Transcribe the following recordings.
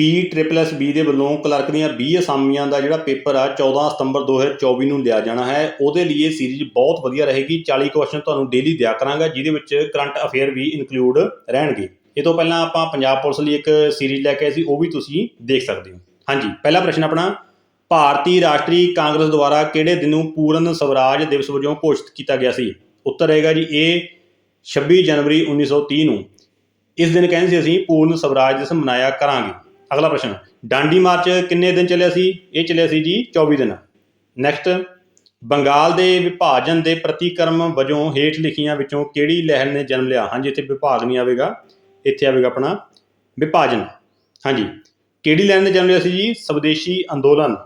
ਪੀ triple S B ਦੇ ਵੱਲੋਂ clerk ਦੀਆਂ 20 ਅਸਾਮੀਆਂ ਦਾ ਜਿਹੜਾ ਪੇਪਰ ਆ 14 ਸਤੰਬਰ 2024 ਨੂੰ ਲਿਆ ਜਾਣਾ ਹੈ। ਉਹਦੇ ਲਈ ਇਹ ਸੀਰੀਜ਼ ਬਹੁਤ ਵਧੀਆ ਰਹੇਗੀ। 40 ਕੁਐਸਚਨ ਤੁਹਾਨੂੰ ਡੇਲੀ ਦਿਆ ਕਰਾਂਗਾ, ਜਿਹਦੇ ਵਿੱਚ ਕਰੰਟ ਅਫੇਅਰ ਵੀ ਇਨਕਲੂਡ ਰਹਿਣਗੇ। ਇਹ ਤੋਂ ਪਹਿਲਾਂ ਆਪਾਂ ਪੰਜਾਬ ਪੁਲਿਸ ਲਈ ਇੱਕ ਸੀਰੀਜ਼ ਲੈ ਕੇ ਆਏ ਸੀ, ਉਹ ਵੀ ਤੁਸੀਂ ਦੇਖ ਸਕਦੇ ਹੋ। ਹਾਂਜੀ, ਪਹਿਲਾ ਪ੍ਰਸ਼ਨ ਆਪਣਾ, ਭਾਰਤੀ ਰਾਸ਼ਟਰੀ ਕਾਂਗਰਸ ਦੁਆਰਾ ਕਿਹੜੇ ਦਿਨ ਨੂੰ ਪੂਰਨ ਸਵਰਾਜ ਦਿਵਸ ਵਜੋਂ ਘੋਸ਼ਿਤ ਕੀਤਾ ਗਿਆ ਸੀ? ਉੱਤਰ ਰਹੇਗਾ ਜੀ ਇਹ 26 ਜਨਵਰੀ 1930 ਨੂੰ। ਇਸ ਦਿਨ ਕਹਿੰਦੇ ਸੀ ਅਸੀਂ, ਪੂਰਨ ਸਵਰਾਜ ਦਿਵਸ ਮਨਾਇਆ ਕਰਾਂਗੇ। ਅਗਲਾ ਪ੍ਰਸ਼ਨ, ਡਾਂਡੀ ਮਾਰਚ ਕਿੰਨੇ ਦਿਨ ਚੱਲਿਆ ਸੀ? ਇਹ ਚੱਲਿਆ ਸੀ ਜੀ 24 ਦਿਨ। ਨੈਕਸਟ ਬੰਗਾਲ ਦੇ ਵਿਭਾਜਨ ਦੇ ਪ੍ਰਤੀਕਰਮ ਵਜੋਂ ਹੇਠ ਲਿਖੀਆਂ ਵਿੱਚੋਂ ਕਿਹੜੀ ਲਹਿਰ ਨੇ ਜਨਮ ਲਿਆ? ਹਾਂਜੀ, ਇੱਥੇ ਵਿਭਾਗ ਨਹੀਂ ਆਵੇਗਾ, ਇੱਥੇ ਆਵੇਗਾ ਆਪਣਾ ਵਿਭਾਜਨ। ਹਾਂਜੀ, ਕਿਹੜੀ ਲਹਿਰ ਨੇ ਜਨਮ ਲਿਆ ਸੀ ਜੀ? ਸਵਦੇਸ਼ੀ ਅੰਦੋਲਨ।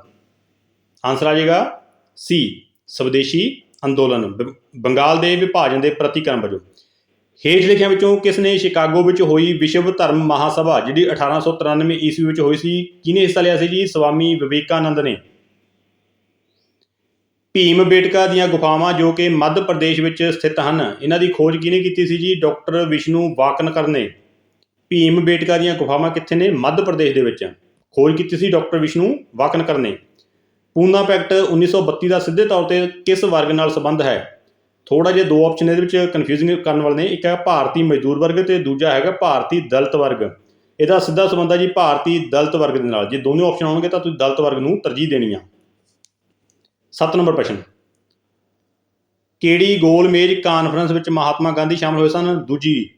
ਆਨਸਰ ਆ ਜਾਏਗਾ ਸੀ ਸਵਦੇਸ਼ੀ ਅੰਦੋਲਨ। ਬ- ਬੰਗਾਲ ਦੇ ਵਿਭਾਜਨ ਦੇ ਪ੍ਰਤੀਕਰਮ ਵਜੋਂ। ਹੇਠ ਲਿਖਿਆਂ ਵਿੱਚੋਂ ਕਿਸ ਨੇ ਸ਼ਿਕਾਗੋ ਵਿੱਚ ਹੋਈ ਵਿਸ਼ਵ ਧਰਮ ਮਹਾਸਭਾ, ਜਿਹੜੀ 1893 ਈਸਵੀ ਵਿੱਚ ਹੋਈ ਸੀ, ਕਿਹਨੇ ਹਿੱਸਾ ਲਿਆ ਸੀ ਜੀ? ਸਵਾਮੀ ਵਿਵੇਕਾਨੰਦ ਨੇ। ਭੀਮ ਬੇਟਕਾ ਦੀਆਂ ਗੁਫਾਵਾਂ ਜੋ ਕਿ ਮੱਧ ਪ੍ਰਦੇਸ਼ ਵਿੱਚ ਸਥਿਤ ਹਨ, ਇਹਨਾਂ ਦੀ ਖੋਜ ਕਿਹਨੇ ਕੀਤੀ ਸੀ ਜੀ? ਡਾਕਟਰ ਵਿਸ਼ਨੂੰ ਵਾਕਨਕਰ ਨੇ। ਭੀਮ ਬੇਟਕਾ ਦੀਆਂ ਗੁਫਾਵਾਂ ਕਿੱਥੇ ਨੇ? ਮੱਧ ਪ੍ਰਦੇਸ਼ ਦੇ ਵਿੱਚ। ਖੋਜ ਕੀਤੀ ਸੀ ਡਾਕਟਰ ਵਿਸ਼ਨੂੰ ਵਾਕਨਕਰ ਨੇ। ਪੂਨਾ ਪੈਕਟ 1932 ਦਾ ਸਿੱਧੇ ਤੌਰ ਤੇ ਕਿਸ ਵਰਗ ਨਾਲ ਸੰਬੰਧ ਹੈ? ਥੋੜਾ ਜਿਹਾ ਦੋ ਆਪਸ਼ਨ ਇਹਦੇ ਵਿੱਚ ਕਨਫਿਊਜ਼ਿੰਗ ਕਰਨ ਵਾਲੇ ਨੇ। ਇੱਕ ਹੈ ਭਾਰਤੀ ਮਜ਼ਦੂਰ ਵਰਗ ਤੇ ਦੂਜਾ ਹੈਗਾ ਭਾਰਤੀ ਦਲਿਤ ਵਰਗ। ਇਹਦਾ ਸਿੱਧਾ ਸੰਬੰਧ ਹੈ ਜੀ ਭਾਰਤੀ ਦਲਿਤ ਵਰਗ ਦੇ ਨਾਲ। ਜੇ ਦੋਨੋਂ ਆਪਸ਼ਨ ਹੋਣਗੇ ਤਾਂ ਤੁਸੀਂ ਦਲਿਤ ਵਰਗ ਨੂੰ ਤਰਜੀਹ ਦੇਣੀ ਆ। 7 ਨੰਬਰ ਪ੍ਰਸ਼ਨ। ਕਿਹੜੀ ਗੋਲ ਮੇਜ਼ ਕਾਨਫਰੰਸ ਵਿੱਚ ਮਹਾਤਮਾ ਗਾਂਧੀ ਸ਼ਾਮਲ ਹੋਏ ਸਨ? ਦੂਜੀ।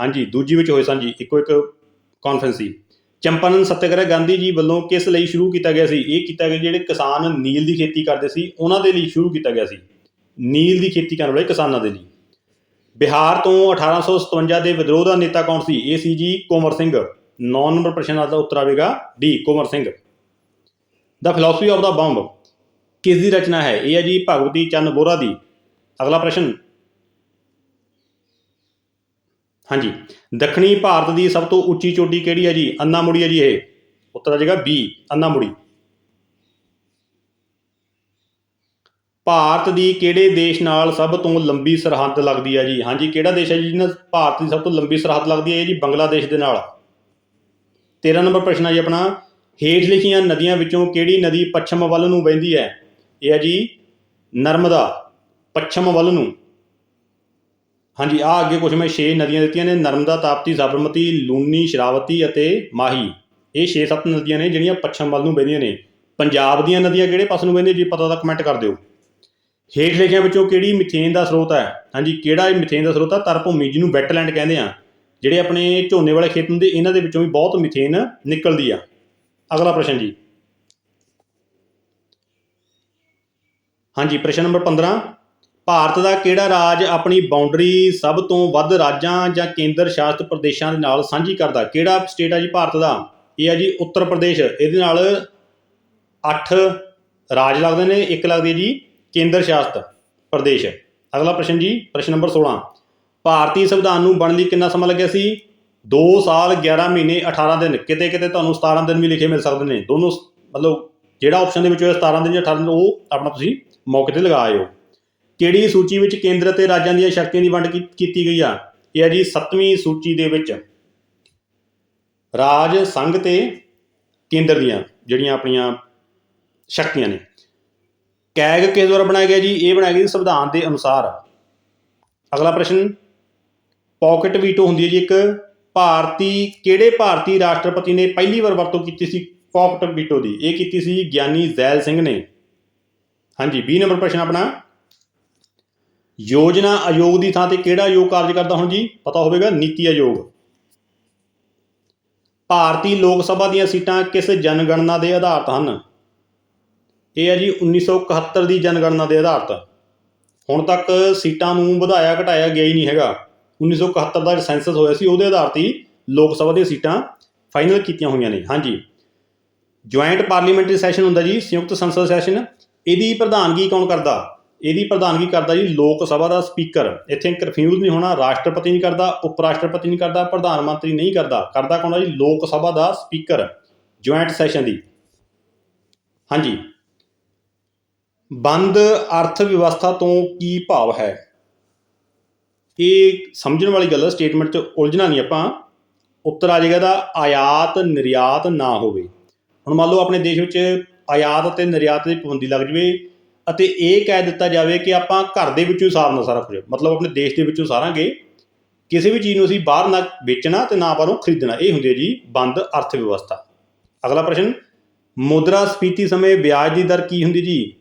ਹਾਂਜੀ, ਦੂਜੀ ਵਿੱਚ ਹੋਏ ਸਨ ਜੀ। ਇੱਕੋ ਇੱਕ ਕਾਨਫਰੰਸ ਸੀ। ਚੰਪਾਨਨ ਸਤਿਆਗ੍ਰਹਿ ਗਾਂਧੀ ਜੀ ਵੱਲੋਂ ਕਿਸ ਲਈ ਸ਼ੁਰੂ ਕੀਤਾ ਗਿਆ ਸੀ? ਇਹ ਕੀਤਾ ਗਿਆ ਜਿਹੜੇ ਕਿਸਾਨ, ਨੀਲ ਦੀ ਖੇਤੀ ਕਰਦੇ ਸੀ, ਉਹਨਾਂ ਦੇ ਲਈ ਸ਼ੁਰੂ ਕੀਤਾ ਗਿਆ ਸੀ। ਨੀਲ ਦੀ ਖੇਤੀ ਕਰਨ ਵਾਲੇ ਕਿਸਾਨਾਂ ਦੇ ਲਈ। ਬਿਹਾਰ ਤੋਂ 1857 ਦੇ ਵਿਦਰੋਹ ਦਾ ਨੇਤਾ ਕੌਣ ਸੀ? ਇਹ ਸੀ ਜੀ ਕੋਮਰ ਸਿੰਘ। 9 ਨੰਬਰ ਪ੍ਰਸ਼ਨ ਦਾ ਉੱਤਰ ਆਵੇਗਾ D Komar Singh. The philosophy of the bomb ਕਿਸ ਦੀ ਰਚਨਾ ਹੈ? ਇਹ ਹੈ ਜੀ ਭਗਵਤੀ ਚੰਦ ਬੋਰਾ ਦੀ। ਅਗਲਾ ਪ੍ਰਸ਼ਨ। ਹਾਂਜੀ। ਦੱਖਣੀ ਭਾਰਤ ਦੀ ਸਭ ਤੋਂ ਉੱਚੀ ਚੋਟੀ ਕਿਹੜੀ ਹੈ ਜੀ? ਅੰਨਾਮੁੜੀ ਹੈ ਜੀ ਇਹ। ਉੱਤਰ ਆ ਜਾਏਗਾ ਬੀ, ਅੰਨਾਮੁੜੀ। ਭਾਰਤ ਦੀ ਕਿਹੜੇ ਦੇਸ਼ ਨਾਲ ਸਭ ਤੋਂ ਲੰਬੀ ਸਰਹੱਦ ਲੱਗਦੀ ਹੈ ਜੀ? ਹਾਂਜੀ, ਕਿਹੜਾ ਦੇਸ਼ ਹੈ ਜੀ ਜਿਹਨਾਂ ਭਾਰਤ ਦੀ ਸਭ ਤੋਂ ਲੰਬੀ ਸਰਹੱਦ ਲੱਗਦੀ ਹੈ ਇਹ ਜੀ ਬੰਗਲਾਦੇਸ਼ ਦੇ ਨਾਲ। 13 ਨੰਬਰ ਪ੍ਰਸ਼ਨ ਹੈ ਜੀ ਆਪਣਾ। ਹੇਠ ਲਿਖੀਆਂ ਨਦੀਆਂ ਵਿੱਚੋਂ ਕਿਹੜੀ ਨਦੀ ਪੱਛਮ ਵੱਲ ਨੂੰ ਵਹਿੰਦੀ ਹੈ? ਇਹ ਹੈ ਜੀ ਨਰਮਦਾ, ਪੱਛਮ ਵੱਲ ਨੂੰ। ਹਾਂਜੀ ਆ ਅੱਗੇ ਕੁਝ ਮੈਂ 6 ਨਦੀਆਂ ਦਿੱਤੀਆਂ ਨੇ, ਨਰਮਦਾ, ਤਾਪਤੀ, ਸਾਬਰਮਤੀ, ਲੂਨੀ, ਸ਼ਰਾਵਤੀ ਅਤੇ ਮਾਹੀ। ਇਹ 6-7 ਨਦੀਆਂ ਨੇ ਜਿਹੜੀਆਂ ਪੱਛਮ ਵੱਲ ਨੂੰ ਵਹਿੰਦੀਆਂ ਨੇ। ਪੰਜਾਬ ਦੀਆਂ ਨਦੀਆਂ ਕਿਹੜੇ ਪਾਸੇ ਨੂੰ ਵਹਿੰਦੀਆਂ ਜੀ? ਪਤਾ ਤਾਂ ਕਮੈਂਟ ਕਰ ਦਿਓ। ਹੇਠ ਲਿਖਿਆਂ ਵਿੱਚੋਂ ਕਿਹੜੀ ਮਿਥੇਨ ਦਾ ਸਰੋਤ ਹੈ? ਹਾਂਜੀ, ਕਿਹੜਾ ਇਹ ਮਿਥੇਨ ਦਾ ਸਰੋਤ ਹੈ ਤਰ ਭੂਮੀ ਜਿਹਨੂੰ ਵੈਟਲੈਂਡ ਕਹਿੰਦੇ ਆ। ਜਿਹੜੇ ਆਪਣੇ ਝੋਨੇ ਵਾਲੇ ਖੇਤ ਹੁੰਦੇ, ਇਹਨਾਂ ਦੇ ਵਿੱਚੋਂ ਵੀ ਬਹੁਤ ਮਿਥੇਨ ਨਿਕਲਦੀ ਆ। ਅਗਲਾ ਪ੍ਰਸ਼ਨ ਜੀ। ਹਾਂਜੀ, ਪ੍ਰਸ਼ਨ ਨੰਬਰ 15 ਭਾਰਤ ਦਾ ਕਿਹੜਾ ਰਾਜ ਆਪਣੀ ਬਾਉਂਡਰੀ ਸਭ ਤੋਂ ਵੱਧ ਰਾਜਾਂ ਜਾਂ ਕੇਂਦਰ ਸ਼ਾਸਿਤ ਪ੍ਰਦੇਸ਼ਾਂ ਦੇ ਨਾਲ ਸਾਂਝੀ ਕਰਦਾ? ਕਿਹੜਾ ਸਟੇਟ ਆ ਜੀ ਭਾਰਤ ਦਾ? ਇਹ ਆ ਜੀ ਉੱਤਰ ਪ੍ਰਦੇਸ਼। ਇਹਦੇ ਨਾਲ 8 ਰਾਜ ਲੱਗਦੇ ਨੇ, ਇੱਕ ਲੱਗਦੀ ਹੈ ਜੀ ਕੇਂਦਰ ਸ਼ਾਸਤ ਪ੍ਰਦੇਸ਼। ਅਗਲਾ ਪ੍ਰਸ਼ਨ ਜੀ, ਪ੍ਰਸ਼ਨ ਨੰਬਰ 16 ਭਾਰਤੀ ਸੰਵਿਧਾਨ ਨੂੰ ਬਣਨ ਲਈ ਕਿੰਨਾ ਸਮਾਂ ਲੱਗਿਆ ਸੀ? 2 ਸਾਲ 11 ਮਹੀਨੇ 18 ਦਿਨ। ਕਿਤੇ ਕਿਤੇ ਤੁਹਾਨੂੰ 17 ਦਿਨ ਵੀ ਲਿਖੇ ਮਿਲ ਸਕਦੇ ਨੇ। ਦੋਨੋਂ ਸ- ਮਤਲਬ ਜਿਹੜਾ ਆਪਸ਼ਨ ਦੇ ਵਿੱਚ ਹੋਇਆ 17 ਦਿਨ ਜਾਂ 18 ਦਿਨ, ਉਹ ਆਪਣਾ ਤੁਸੀਂ ਮੌਕੇ ਤੇ ਲਗਾ ਆਇਓ। ਕਿਹੜੀ ਸੂਚੀ ਵਿੱਚ ਕੇਂਦਰ ਅਤੇ ਰਾਜਾਂ ਦੀਆਂ ਸ਼ਕਤੀਆਂ ਦੀ ਵੰਡ ਕੀ- ਕੀਤੀ ਗਈ ਆ? ਇਹ ਹੈ ਜੀ 7ਵੀਂ ਸੂਚੀ ਦੇ ਵਿੱਚ। ਰਾਜ, ਸੰਘ ਤੇ ਕੇਂਦਰ ਦੀਆਂ ਜਿਹੜੀਆਂ ਆਪਣੀਆਂ ਸ਼ਕਤੀਆਂ ਨੇ। ਕੈਗ ਕਿਸ ਦੁਆਰਾ ਬਣਾਇਆ ਗਿਆ ਜੀ? ਇਹ ਬਣਾਇਆ ਗਿਆ ਜੀ ਸੰਵਿਧਾਨ ਦੇ ਅਨੁਸਾਰ। ਅਗਲਾ ਪ੍ਰਸ਼ਨ ਪਾਕਟ ਵੀਟੋ ਹੁੰਦੀ ਹੈ ਜੀ ਇੱਕ। ਭਾਰਤੀ, ਕਿਹੜੇ ਭਾਰਤੀ ਰਾਸ਼ਟਰਪਤੀ ਨੇ ਪਹਿਲੀ ਵਾਰ ਵਰਤੋਂ ਕੀਤੀ ਸੀ ਪਾਕਟ ਵੀਟੋ ਦੀ? ਇਹ ਕੀਤੀ ਸੀ ਗਿਆਨੀ ਜ਼ੈਲ ਸਿੰਘ ਨੇ। ਹਾਂਜੀ 20 ਨੰਬਰ ਪ੍ਰਸ਼ਨ ਆਪਣਾ। ਯੋਜਨਾ ਆਯੋਗ ਦੀ ਥਾਂ ਤੇ ਕਿਹੜਾ ਆਯੋਗ ਕਾਰਜ ਕਰਦਾ ਹੁਣ ਜੀ? ਪਤਾ ਹੋਵੇਗਾ, ਨੀਤੀ ਆਯੋਗ। ਭਾਰਤੀ ਲੋਕ ਸਭਾ ਦੀਆਂ ਸੀਟਾਂ ਕਿਸ ਜਨਗਣਨਾ ਦੇ ਆਧਾਰਤ ਹਨ? ਇਹ ਹੈ ਜੀ 1971 ਦੀ ਜਨਗਣਨਾ ਦੇ ਆਧਾਰਿਤ ਹੁਣ ਤੱਕ ਸੀਟਾਂ ਨੂੰ ਵਧਾਇਆ ਘਟਾਇਆ ਗਿਆ ਹੀ ਨਹੀਂ ਹੈਗਾ। 1971 ਦਾ ਸੈਂਸਸ ਹੋਇਆ ਸੀ, ਉਹਦੇ ਆਧਾਰ ਤੇ ਲੋਕ ਸਭਾ ਦੀਆਂ ਸੀਟਾਂ ਫਾਈਨਲ ਕੀਤੀਆਂ ਹੋਈਆਂ ਨੇ। ਹਾਂਜੀ। ਜੁਆਇੰਟ ਪਾਰਲੀਮੈਂਟਰੀ ਸੈਸ਼ਨ ਹੁੰਦਾ ਜੀ, ਸੰਯੁਕਤ ਸੰਸਦ ਸੈਸ਼ਨ ਇਹਦੀ ਪ੍ਰਧਾਨਗੀ ਕੌਣ ਕਰਦਾ? ਇਹਦੀ ਪ੍ਰਧਾਨਗੀ ਕਰਦਾ ਜੀ ਲੋਕ ਸਭਾ ਦਾ ਸਪੀਕਰ ਇੱਥੇ ਕਰਫਿਊਜ਼ ਨਹੀਂ ਹੋਣਾ, ਰਾਸ਼ਟਰਪਤੀ ਨਹੀਂ ਕਰਦਾ ਉਪ ਰਾਸ਼ਟਰਪਤੀ ਨਹੀਂ ਕਰਦਾ, ਪ੍ਰਧਾਨ ਮੰਤਰੀ ਨਹੀਂ ਕਰਦਾ। ਕਰਦਾ ਕੌਣ ਹੈ ਜੀ? ਲੋਕ ਸਭਾ ਦਾ ਸਪੀਕਰ ਜੁਆਇੰਟ ਸੈਸ਼ਨ ਦੀ। ਹਾਂਜੀ। ਬੰਦ ਅਰਥ ਵਿਵਸਥਾ ਤੋਂ ਕੀ ਭਾਵ ਹੈ? ਇਹ ਸਮਝਣ ਵਾਲੀ ਗੱਲ ਹੈ ਸਟੇਟਮੈਂਟ 'ਚ ਉਲਝਣਾ ਨਹੀਂ ਆਪਾਂ। ਉੱਤਰ ਆ ਜਾਏਗਾ ਦਾ ਆਯਾਤ ਨਿਰਯਾਤ ਨਾ ਹੋਵੇ। ਹੁਣ ਮੰਨ ਲਓ ਆਪਣੇ ਦੇਸ਼ ਵਿੱਚ ਆਯਾਤ ਅਤੇ ਨਿਰਯਾਤ ਦੀ ਪਾਬੰਦੀ ਲੱਗ ਜਵੇ ਅਤੇ ਇਹ ਕਹਿ ਦਿੱਤਾ ਜਾਵੇ ਕਿ ਆਪਾਂ ਘਰ ਦੇ ਵਿੱਚੋਂ ਹੀ ਸਾਰਨਾ ਸਾਰਾ ਕੁਝ ਮਤਲਬ ਆਪਣੇ ਦੇਸ਼ ਦੇ ਵਿੱਚੋਂ ਸਾਰਾਂਗੇ। ਕਿਸੇ ਵੀ ਚੀਜ਼ ਨੂੰ ਅਸੀਂ ਬਾਹਰ ਨਾ ਵੇਚਣਾ ਤੇ ਨਾ ਬਾਹਰੋਂ ਖਰੀਦਣਾ। ਇਹ ਹੁੰਦੀ ਹੈ ਜੀ ਬੰਦ ਅਰਥ ਵਿਵਸਥਾ। ਅਗਲਾ ਪ੍ਰਸ਼ਨ ਮੁਦਰਾ ਸਫੀਤੀ ਸਮੇਂ ਵਿਆਜ ਦੀ ਦਰ ਕੀ ਹੁੰਦੀ ਜੀ?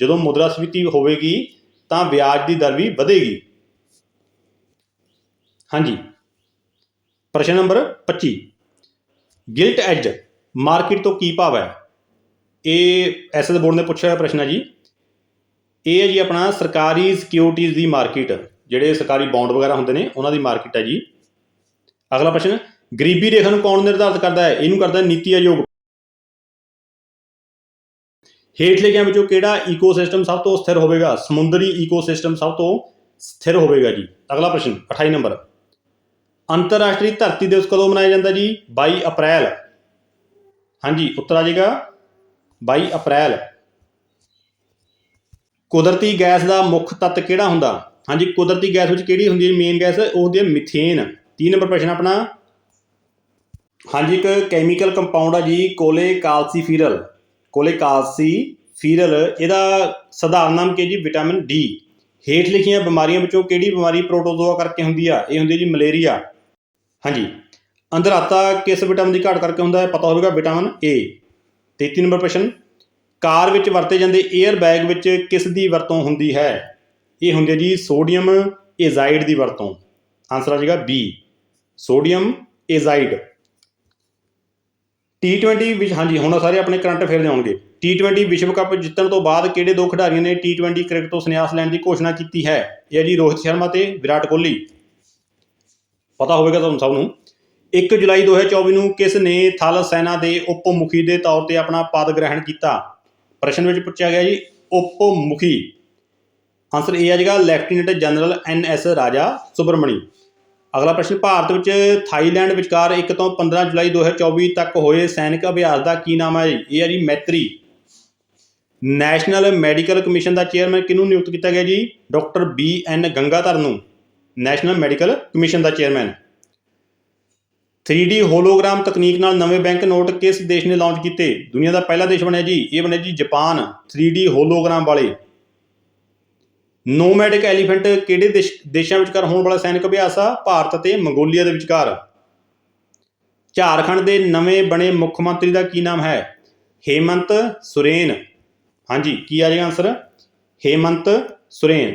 ਜਦੋਂ ਮੁਦਰਾ ਸਫੀਤੀ ਹੋਵੇਗੀ, ਤਾਂ ਵਿਆਜ ਦੀ ਦਰ ਵੀ ਵਧੇਗੀ। ਹਾਂਜੀ। ਪ੍ਰਸ਼ਨ ਨੰਬਰ 25 ਗਿਲਟ ਐਜ ਮਾਰਕੀਟ ਤੋਂ ਕੀ ਭਾਵ ਹੈ? ਇਹ ਐਸਐਸ ਬੋਰਡ ਨੇ ਪੁੱਛਿਆ ਹੋਇਆ ਪ੍ਰਸ਼ਨ ਹੈ ਜੀ। ਇਹ ਹੈ ਜੀ ਆਪਣਾ ਸਰਕਾਰੀ ਸਿਕਿਉਰਿਟੀਜ਼ ਦੀ ਮਾਰਕੀਟ, ਜਿਹੜੇ ਸਰਕਾਰੀ ਬੌਂਡ ਵਗੈਰਾ ਹੁੰਦੇ ਨੇ, ਉਹਨਾਂ ਦੀ ਮਾਰਕੀਟ ਹੈ ਜੀ। ਅਗਲਾ ਪ੍ਰਸ਼ਨ, ਗਰੀਬੀ ਰੇਖਾ ਨੂੰ ਕੌਣ ਨਿਰਧਾਰਿਤ ਕਰਦਾ ਹੈ? ਇਹਨੂੰ ਕਰਦਾ ਨੀਤੀ ਆਯੋਗ ਹੇਠ ਲਿਖਿਆਂ ਵਿੱਚੋਂ ਕਿਹੜਾ ਈਕੋਸਿਸਟਮ ਸਭ ਤੋਂ ਸਥਿਰ ਹੋਵੇਗਾ? ਸਮੁੰਦਰੀ ਈਕੋਸਿਸਟਮ ਸਭ ਤੋਂ ਸਥਿਰ ਹੋਵੇਗਾ ਜੀ। ਅਗਲਾ ਪ੍ਰਸ਼ਨ 28 ਨੰਬਰ। ਅੰਤਰਰਾਸ਼ਟਰੀ ਧਰਤੀ ਦਿਵਸ ਕਦੋਂ ਮਨਾਇਆ ਜਾਂਦਾ ਜੀ? 22 ਅਪ੍ਰੈਲ। ਹਾਂਜੀ, ਉੱਤਰ ਆ ਜਾਏਗਾ। 22 ਅਪ੍ਰੈਲ। ਕੁਦਰਤੀ ਗੈਸ ਦਾ ਮੁੱਖ ਤੱਤ ਕਿਹੜਾ ਹੁੰਦਾ? ਹਾਂਜੀ, ਕੁਦਰਤੀ ਗੈਸ ਵਿੱਚ ਕਿਹੜੀ ਹੁੰਦੀ ਹੈ ਮੇਨ ਗੈਸ, ਉਹ ਹੁੰਦੀ ਹੈ ਮਿਥੇਨ 3 ਨੰਬਰ ਪ੍ਰਸ਼ਨ ਆਪਣਾ। ਹਾਂਜੀ, ਇੱਕ ਕੈਮੀਕਲ ਕੰਪਾਊਂਡ ਆ ਜੀ, ਕੋਲੇ ਕਾਲਸੀਫੀਰਲ। ਕੋਲੇ ਕਾਲਸੀਫੀਰਲ ਇਹਦਾ ਸਧਾਰਨ ਨਾਮ ਕੀ ਹੈ ਜੀ? Vitamin D. ਹੇਠ ਲਿਖੀਆਂ ਬਿਮਾਰੀਆਂ ਵਿੱਚੋਂ ਕਿਹੜੀ ਬਿਮਾਰੀ ਪ੍ਰੋਟੋਜ਼ੋਆ ਕਰਕੇ ਹੁੰਦੀ ਆ? ਇਹ ਹੁੰਦੀ ਹੈ ਜੀ ਮਲੇਰੀਆ। ਹਾਂਜੀ। ਅੰਧਰਾਤਾ ਕਿਸ ਵਿਟਾਮਿਨ ਦੀ ਘਾਟ ਕਰਕੇ ਹੁੰਦਾ ਹੈ? ਪਤਾ ਹੋਵੇਗਾ ਵਿਟਾਮਿਨ ਏ 33 ਨੰਬਰ ਪ੍ਰਸ਼ਨ। ਕਾਰ ਵਿੱਚ ਵਰਤੇ ਜਾਂਦੇ 에ਅਰ ਬੈਗ ਵਿੱਚ ਕਿਸ ਦੀ ਵਰਤੋਂ ਹੁੰਦੀ ਹੈ? ਇਹ ਹੁੰਦੀ ਹੈ ਜੀ ਸੋਡੀਅਮ ਏਜ਼ਾਈਡ ਦੀ ਵਰਤੋਂ। ਆਨਸਰ ਆ ਜਾਏਗਾ ਬੀ ਸੋਡੀਅਮ ਏਜ਼ਾਈਡ। T20 ਵਿੱਚ ਹਾਂਜੀ, ਹੁਣ ਸਾਰੇ ਆਪਣੇ ਕਰੰਟ ਅਫੇਅਰ ਦੇ ਆਉਣਗੇ T20 ਵਿਸ਼ਵ ਕੱਪ ਜਿੱਤਣ ਤੋਂ ਬਾਅਦ ਕਿਹੜੇ ਦੋ ਖਿਡਾਰੀਆਂ ਨੇ T20 ਕ੍ਰਿਕਟ ਤੋਂ ਸੰਨਿਆਸ ਲੈਣ ਦੀ ਘੋਸ਼ਣਾ ਕੀਤੀ ਹੈ? ਇਹ ਹੈ ਜੀ ਰੋਹਿਤ ਸ਼ਰਮਾ ਤੇ ਵਿਰਾਟ ਕੋਹਲੀ। ਪਤਾ ਹੋਵੇਗਾ ਤੁਹਾਨੂੰ ਸਭ ਨੂੰ। 1 ਜੁਲਾਈ 2024 ਨੂੰ ਕਿਸ ਨੇ ਥਲ ਸੈਨਾ ਦੇ ਉਪ ਮੁਖੀ ਦੇ ਤੌਰ ਤੇ ਆਪਣਾ ਪਦ ਗ੍ਰਹਿਣ ਕੀਤਾ? ਪ੍ਰਸ਼ਨ ਵਿੱਚ ਪੁੱਛਿਆ ਗਿਆ ਜੀ ਉਪ ਮੁਖੀ ਆਨਸਰ ਇਹ ਆ ਜਾਏਗਾ ਲੈਫਟੀਨੈਂਟ ਜਨਰਲ ਐਨ ਐਸ ਰਾਜਾ ਸੁਬਰਮਣੀ। ਅਗਲਾ ਪ੍ਰਸ਼ਨ, ਭਾਰਤ ਵਿੱਚ ਥਾਈਲੈਂਡ ਵਿਚਕਾਰ 1 ਤੋਂ 15 ਜੁਲਾਈ 2024 ਤੱਕ ਹੋਏ ਸੈਨਿਕ ਅਭਿਆਸ ਦਾ ਕੀ ਨਾਮ ਹੈ? ਜੀ ਇਹ ਹੈ ਜੀ ਮੈਤਰੀ। ਨੈਸ਼ਨਲ ਮੈਡੀਕਲ ਕਮਿਸ਼ਨ ਦਾ ਚੇਅਰਮੈਨ ਕਿਹਨੂੰ ਨਿਯੁਕਤ ਕੀਤਾ ਗਿਆ ਜੀ? ਡਾਕਟਰ ਬੀ ਐਨ ਗੰਗਾਧਰ ਨੂੰ। ਨੈਸ਼ਨਲ ਮੈਡੀਕਲ ਕਮਿਸ਼ਨ ਦਾ ਚੇਅਰਮੈਨ। 3D ਹੋਲੋਗ੍ਰਾਮ ਤਕਨੀਕ ਨਾਲ ਨਵੇਂ ਬੈਂਕ ਨੋਟ ਕਿਸ ਦੇਸ਼ ਨੇ ਲਾਂਚ ਕੀਤੇ? ਦੁਨੀਆ ਦਾ ਪਹਿਲਾ ਦੇਸ਼ ਬਣਿਆ ਜੀ, ਇਹ ਬਣਿਆ ਜੀ ਜਾਪਾਨ। 3D ਹੋਲੋਗ੍ਰਾਮ ਵਾਲੇ। ਨੋਮੈਡਿਕ ਐਲੀਫੈਂਟ ਕਿਹੜੇ ਦੇਸ਼ ਦੇਸ਼ਾਂ ਵਿਚਕਾਰ ਹੋਣ ਵਾਲਾ ਸੈਨਿਕ ਅਭਿਆਸ ਆ? ਭਾਰਤ ਅਤੇ ਮੰਗੋਲੀਆ ਦੇ ਵਿਚਕਾਰ। ਝਾਰਖੰਡ ਦੇ ਨਵੇਂ ਬਣੇ ਮੁੱਖ ਮੰਤਰੀ ਦਾ ਕੀ ਨਾਮ ਹੈ? ਹੇਮੰਤ ਸੁਰੇਨ। ਹਾਂਜੀ, ਕੀ ਆ ਜਾਏਗਾ ਆਨਸਰ ਹੇਮੰਤ ਸੁਰੇਨ।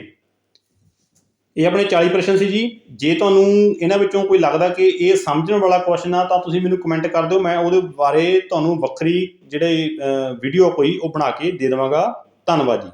ਇਹ ਆਪਣੇ 40 ਪ੍ਰਸ਼ਨ ਸੀ ਜੀ। ਜੇ ਤੁਹਾਨੂੰ ਇਹਨਾਂ ਵਿੱਚੋਂ ਕੋਈ ਲੱਗਦਾ ਕਿ ਇਹ ਸਮਝਣ ਵਾਲਾ ਕੁਐਸਚਨ ਆ, ਤਾਂ ਤੁਸੀਂ ਮੈਨੂੰ ਕਮੈਂਟ ਕਰ ਦਿਓ। ਮੈਂ ਉਹਦੇ ਬਾਰੇ ਤੁਹਾਨੂੰ ਵੱਖਰੀ ਜਿਹੜੇ ਵੀਡੀਓ ਕੋਈ ਉਹ ਬਣਾ ਕੇ ਦੇ ਦੇਵਾਂਗਾ। ਧੰਨਵਾਦ ਜੀ।